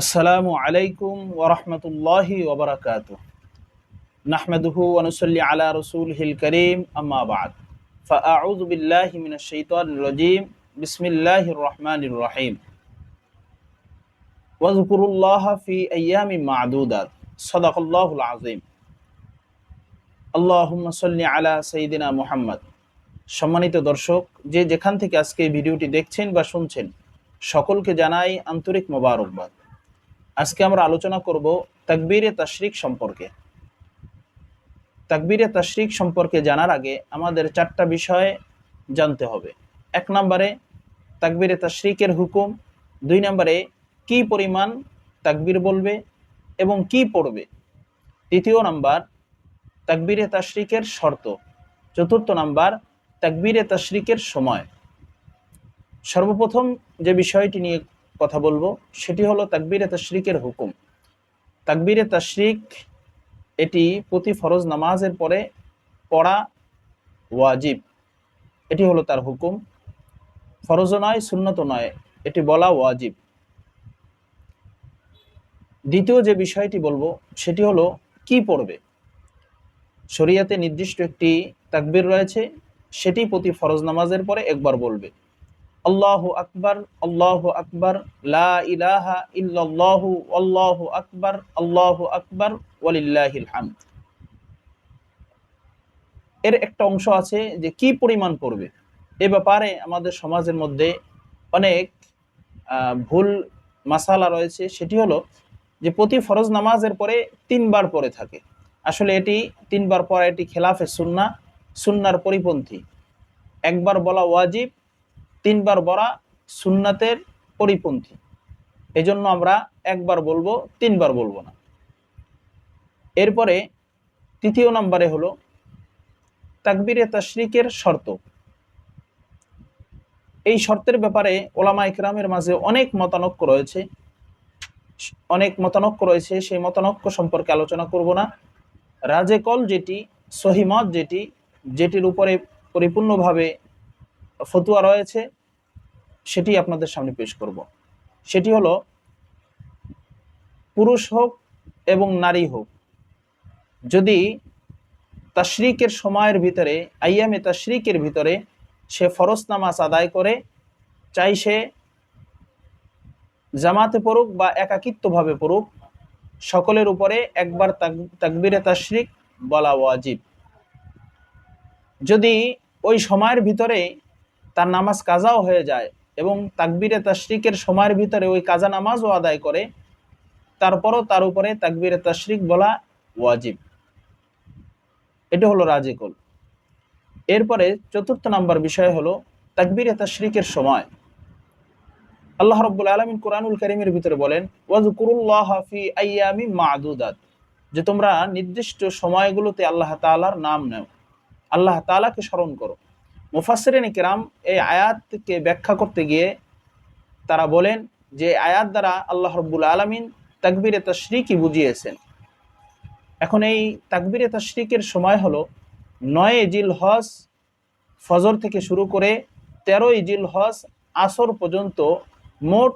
السلام عليكم ورحمة الله وبركاته نحمده ونصلي على رسوله الكريم أما بعد فأعوذ بالله من الشيطان الرجيم بسم الله الرحمن الرحيم واذكروا الله في أيام معدودات صدق الله العظيم اللهم صل على سيدنا محمد সম্মানিত দর্শক যে যেখান থেকে আজকে এই ভিডিওটি দেখছেন বা শুনছেন সকলকে জানাই আন্তরিক মোবারকবাদ আজকে আমরা আলোচনা করব তাকবীরে তাশরিক সম্পর্কে। তাকবীরে তাশরিক সম্পর্কে জানার আগে আমাদের চারটা বিষয় জানতে হবে। এক নম্বরে তাকবীরে তাশরিকের হুকুম। দুই নম্বরে, কি পরিমাণ তাকবীর বলবে এবং কি পড়বে। তৃতীয় নাম্বার তাকবীরে তাশরিকের শর্ত। চতুর্থ নাম্বার তাকবীরে তাশরিকের সময়। সর্বপ্রথম যে বিষয়টি নিয়ে কথা বলব, সেটি হলো তাকবীরে তাশরিকের হুকুম। তাকবীরে তাশরিক, এটি প্রতি ফরজ নামাজের পরে পড়া ওয়াজিব। এটি হলো তার হুকুম। ফরজ নয় সুন্নত নয়, এটি বলা ওয়াজিব। দ্বিতীয় যে বিষয়টি বলব, সেটি হলো কি পড়বে? শরিয়াতে নির্দিষ্ট একটি তাকবীর রয়েছে, সেটি প্রতি ফরজ নামাজের পরে একবার বলবে। আল্লাহু আকবর, আল্লাহ আকবর ইলাহা আল্লাহু আকবর, আল্লাহু আকবার, ওয়ালিল্লাহিল এর একটা অংশ আছে যে কি পরিমাণ পড়বে এ ব্যাপারে আমাদের সমাজের মধ্যে অনেক ভুল মাসালা রয়েছে। সেটি হলো যে প্রতি ফরজ নামাজের পরে তিনবার পরে থাকে। আসলে এটি তিনবার পড়া এটি খেলাফে সুন্না সুন্নার পরিপন্থী। একবার বলা ওয়াজিব তিনবার বলা সুন্নাতের পরিপন্থী। এজন্য আমরা একবার বলব, তিনবার বলব না। এরপরে তৃতীয় নম্বরে হলো, তাকবিরে তাশরিকের শর্ত। এই শর্তের ব্যাপারে ওলামা ইকরামের মাঝে অনেক মতানক্য রয়েছে। অনেক মতানক্য রয়েছে, সেই মতানক্য সম্পর্কে আলোচনা করব না। রাজেকল যেটি, সহিমত যেটি, যেটির উপরে পরিপূর্ণভাবে ফতুয়া রয়েছে, সেটি আপনাদের সামনে পেশ করব। সেটি হলো, পুরুষ হোক এবং নারী হোক, যদি তাশরিকের সময়ের ভিতরে, আইয়ামে তাশরিকের ভিতরে সে ফরজ নামাজ আদায় করে, চাই সে জামাতে পড়ুক বা একাকিত্বভাবে পড়ুক, সকলের উপরে একবার তাক- তাকবিরে তাশরিক বলা ওয়াজিব। যদি ওই সময়ের ভিতরে তার নামাজ কাজাও হয়ে যায় এবং তাকবিরে তাশরিকের সময়ের ভিতরে ওই কাজা নামাজও আদায় করে, তারপরও তার উপরে তাকবিরে তাশরিক বলা ওয়াজিব। এটা হলো রাজিকুল। এরপরে চতুর্থ নাম্বার বিষয় হলো তাকবিরে তাশরিকের সময়। আল্লাহ রব্বুল আলমিন কোরআনুল করিমের ভিতরে বলেন আইয়ামি মাদুদাত যে তোমরা নির্দিষ্ট সময়গুলোতে আল্লাহ তাআলার নাম নেও। আল্লাহ তাআলাকে স্মরণ করো। মুফাসসিরিন কিরাম এই আয়াতকে ব্যাখ্যা করতে গিয়ে তারা বলেন যে আয়াত দ্বারা আল্লাহ রব্বুল আলমিন তাকবিরে তাশরিকই বুঝিয়েছেন। এখন এই তাকবিরে তাশরিকের সময় হলো নয় জিল হজ ফজর থেকে শুরু করে তেরোই জিল হজ আসর পর্যন্ত মোট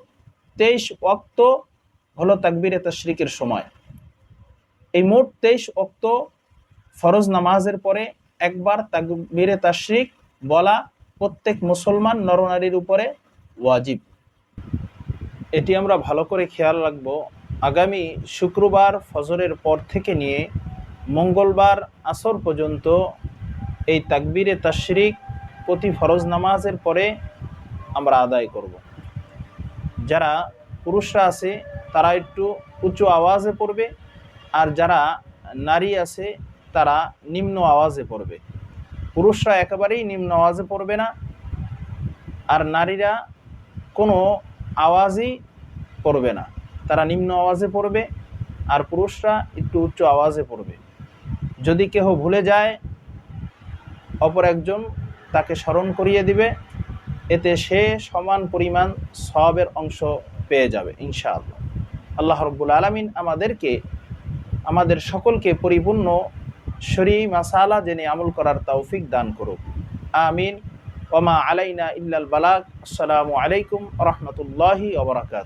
তেইশ অক্ত হলো তাকবিরে তাশরিকের সময়। এই মোট তেইশ অক্ত ফরজ নামাজের পরে একবার তাকবিরে তাশরিক বলা প্রত্যেক মুসলমান নরনারীর উপরে ওয়াজিব। এটি আমরা ভালো করে খেয়াল রাখব। আগামী শুক্রবার ফজরের পর থেকে নিয়ে মঙ্গলবার আসর পর্যন্ত এই তাকবিরে তাশরিক প্রতি ফরজ নামাজের পরে আমরা আদায় করব। যারা পুরুষরা আছে, তারা একটু উঁচু আওয়াজে পড়বে আর যারা নারী আছে, তারা নিম্ন আওয়াজে পড়বে। পুরুষরা একেবারেই নিম্ন আওয়াজে পড়বে না, আর নারীরা কোনো আওয়াজই পড়বে না। তারা নিম্ন আওয়াজে পড়বে, আর পুরুষরা একটু উচ্চ আওয়াজে পড়বে। যদি কেহ ভুলে যায়, অপর একজন তাকে স্মরণ করিয়ে দিবে, এতে সে সমান পরিমাণ সবের অংশ পেয়ে যাবে, ইনশাআল্লাহ। আল্লাহ রব্বুল আলমিন আমাদেরকে, আমাদের সকলকে পরিপূর্ণ শরী মাসালা জেনে আমল করার তৌফিক দান করুক। আমিন। ওমা আলাইনা ইল্লাল বালাক আসসালামু আলাইকুম রহমতুল্লাহি ওবরাকাত